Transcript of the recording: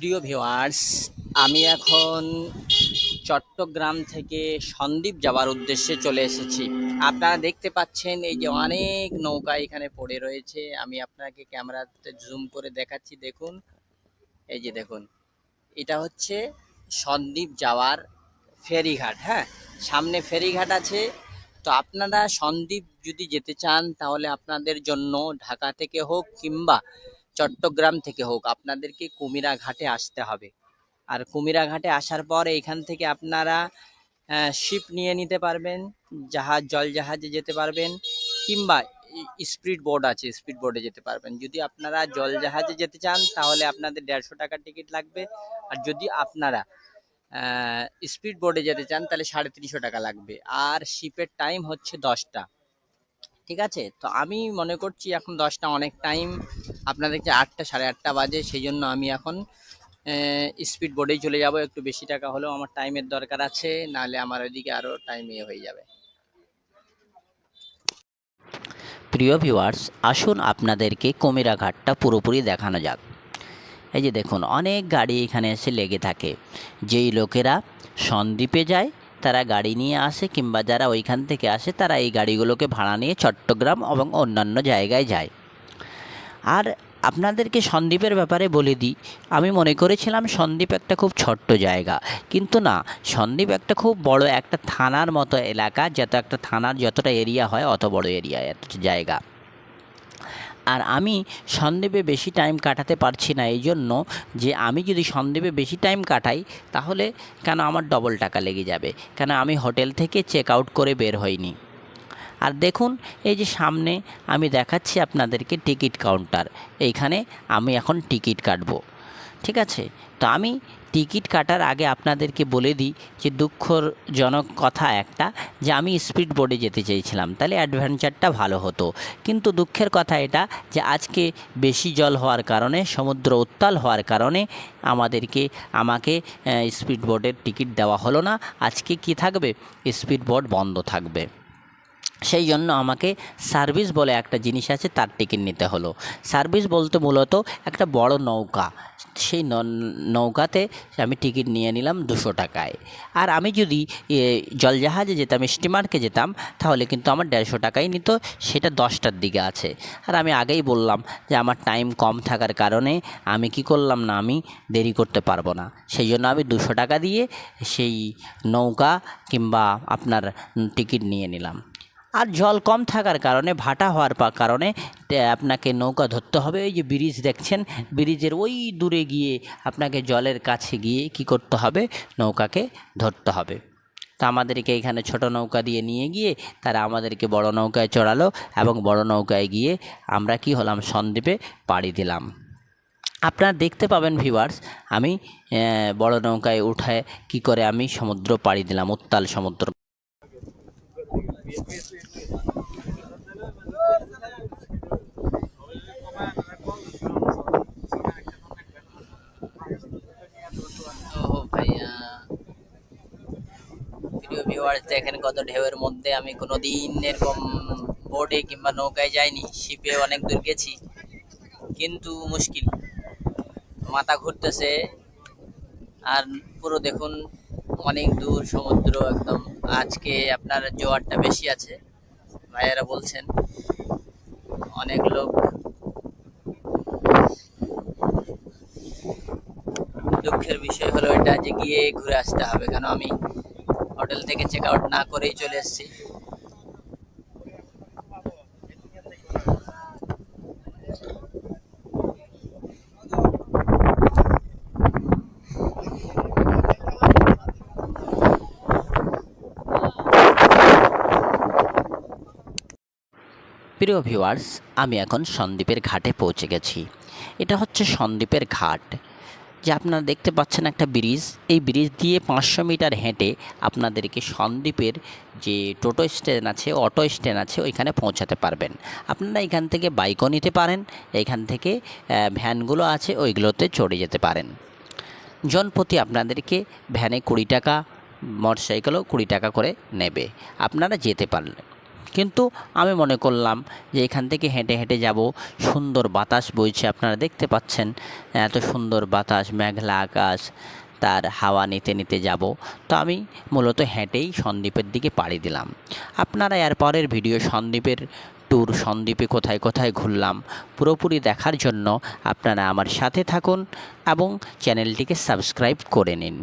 প্রিয় ভিউয়ার্স আমি এখন চট্টগ্রাম থেকে সন্দ্বীপ যাওয়ার উদ্দেশ্যে চলে এসেছি। আপনারা দেখতে পাচ্ছেন এই যে অনেক নৌকা এখানে পড়ে রয়েছে। আমি আপনাকে ক্যামেরাতে জুম করে দেখাচ্ছি, দেখুন। এই যে দেখুন, এটা হচ্ছে সন্দ্বীপ যাওয়ার ফেরিঘাট হ্যাঁ? সামনে ফেরিঘাট আছে। তো আপনারা সন্দ্বীপ যদি যেতে চান, তাহলে আপনাদের জন্য ঢাকা থেকে হোক কিংবা চট্টগ্রাম থেকে হোক, আপনাদেরকে কুমিরা ঘাটে আসতে হবে। আর কুমিরা ঘাটে আসার পর এইখান থেকে আপনারা শিপ নিয়ে নিতে পারবেন, জাহাজ, জল জাহাজে যেতে পারবেন, কিংবা স্পিড বোর্ড আছে, স্পিড বোর্ডে যেতে পারবেন। যদি আপনারা জল জাহাজে যেতে চান, তাহলে আপনাদের দেড়শো টাকার টিকিট লাগবে। আর যদি আপনারা স্পিড বোর্ডে যেতে চান, তাহলে সাড়ে তিনশো টাকা লাগবে। আর শিপের টাইম হচ্ছে দশটা। ঠিক আছে? তো আমি মনে করছি এখন দশটা অনেক টাইম আপনাদেরকে আটটা, সাড়ে আটটা বাজে সেই জন্য আমি এখন স্পিড বোর্ডেই চলে যাব। একটু বেশি টাকা হলেও আমার টাইমের দরকার আছে, নাহলে আমার ওইদিকে আরও টাইম ইয়ে হয়ে যাবে। প্রিয় ভিউয়ার্স আসুন আপনাদেরকে কুমিরা ঘাটটা পুরোপুরি দেখানো যাক। এই যে দেখুন, অনেক গাড়ি এখানে এসে লেগে থাকে। যেই লোকেরা সন্দ্বীপে যায় তারা গাড়ি নিয়ে আসে কিংবা যারা ওইখান থেকে আসে, তারা এই গাড়িগুলোকে ভাড়া নিয়ে চট্টগ্রাম এবং অন্যান্য জায়গায় যায়। আর আপনাদেরকে সন্দ্বীপের ব্যাপারে বলে দিই, আমি মনে করেছিলাম সন্দ্বীপ একটা খুব ছোট্ট জায়গা। কিন্তু না, সন্দ্বীপ একটা খুব বড় একটা থানার মতো এলাকা, যত একটা থানার যতটা এরিয়া হয়, অত বড় এরিয়া জায়গা। আর আমি সন্দ্বীপে বেশি টাইম কাটাতে পারছি না এই জন্য যে আমি যদি সন্দ্বীপে বেশি টাইম কাটাই, তাহলে কেন আমার ডবল টাকা লেগে যাবে? কেন আমি হোটেল থেকে চেক আউট করে বের হইনি? আর দেখুন, এই যে সামনে আমি দেখাচ্ছি আপনাদেরকে টিকিট কাউন্টার এইখানে আমি এখন টিকিট কাটবো। ঠিক আছে? তো আমি টিকিট কাটার আগে আপনাদেরকে বলে দিই যে দুঃখজনক কথা একটা, যে আমি স্পিড বোর্ডে যেতে চেয়েছিলাম। তাহলে অ্যাডভেঞ্চারটা ভালো হতো। কিন্তু দুঃখের কথা এটা যে আজকে বেশি জল হওয়ার কারণে, সমুদ্র উত্তাল হওয়ার কারণে আমাদেরকে, আমাকে স্পিড বোর্ডের টিকিট দেওয়া হলো না। আজকে কি থাকবে? স্পিড বোর্ড বন্ধ থাকবে। সেই জন্য আমাকে সার্ভিস বলে একটা জিনিস আছে, তার টিকিট নিতে হলো। সার্ভিস বলতে মূলত একটা বড় নৌকা। সেই নৌকাতে আমি টিকিট নিয়ে নিলাম দুশো টাকায়। আর আমি যদি জলজাহাজে যেতাম, স্টিমারকে যেতাম, তাহলে কিন্তু আমার দেড়শো টাকাই নিত, সেটা দশটার দিকে আছে। আর আমি আগেই বললাম যে আমার টাইম কম থাকার কারণে আমি কি করলাম না, আমি দেরি করতে পারব না। সেই জন্য আমি দুশো টাকা দিয়ে সেই নৌকা কিংবা আপনার টিকিট নিয়ে নিলাম। আর জল কম থাকার কারণে, ভাটা হওয়ার কারণে আপনাকে নৌকা ধরতে হবে। ওই যে ব্রিজ দেখছেন, ব্রিজের ওই দূরে গিয়ে আপনাকে জলের কাছে গিয়ে কি করতে হবে? নৌকাকে ধরতে হবে। তা আমাদেরকে এখানে ছোট নৌকা দিয়ে নিয়ে গিয়ে, তারা আমাদেরকে বড় নৌকায় চড়ালো এবং বড় নৌকায় গিয়ে আমরা কি হলাম? সন্দ্বীপে পাড়ি দিলাম। আপনারা দেখতে পাবেন ভিউয়ার্স আমি বড় নৌকায় উঠায় কি করে আমি সমুদ্র পাড়ি দিলাম, উত্তাল সমুদ্র দেখেন কত ঢেউয়ের মধ্যে আমি কোনো দিন এরকম বোটে কিংবা নৌকায় যাইনি শিপে অনেক দূর গেছি, কিন্তু মুশকিল। মাথা ঘুরতেছে, আর পুরো দেখুন অনেক দূর, সমুদ্র, একদম আজকে আপনার জোয়ারটা বেশি আছে, ভাইয়ারা বলছেন। অনেক লোক দুঃখের বিষয় হলো এটা যে গিয়ে ঘুরে আসতে হবে, কেন আমি হোটেল থেকে চেক আউট না করেই চলে এসেছি। প্রিয় ভিউয়ার্স, আমি এখন সন্দ্বীপের ঘাটে পৌঁছে গেছি। এটা হচ্ছে সন্দ্বীপের ঘাট, যে আপনারা দেখতে পাচ্ছেন একটা ব্রিজ। এই ব্রিজ দিয়ে পাঁচশো মিটার হেঁটে আপনাদেরকে সন্দ্বীপের যে টোটো স্ট্যান্ড আছে, অটো স্ট্যান্ড আছে, ওইখানে পৌঁছাতে পারবেন। আপনারা এখান থেকে বাইকও নিতে পারেন, এখান থেকে ভ্যানগুলো আছে, ওইগুলোতে চড়ে যেতে পারেন। জনপ্রতি আপনাদেরকে ভ্যানে কুড়ি টাকা, মোটরসাইকেলও কুড়ি টাকা করে নেবে। আপনারা যেতে পারলেন কিন্তু আমি মনে করলাম যে এখান থেকে হেঁটে হেঁটে যাব। সুন্দর বাতাস বইছে, আপনারা দেখতে পাচ্ছেন। এত সুন্দর বাতাস, মেঘলা আকাশ, তার হাওয়া নিতে নিতে যাব। তো আমি মূলত হেঁটেই সন্দ্বীপের দিকে পাড়ি দিলাম। আপনারা এর পরের ভিডিও সন্দ্বীপের ট্যুর সন্দ্বীপে কোথায় কোথায় ঘুরলাম, পুরোপুরি দেখার জন্য আপনারা আমার সাথে থাকুন এবং চ্যানেলটিকে সাবস্ক্রাইব করে নিন।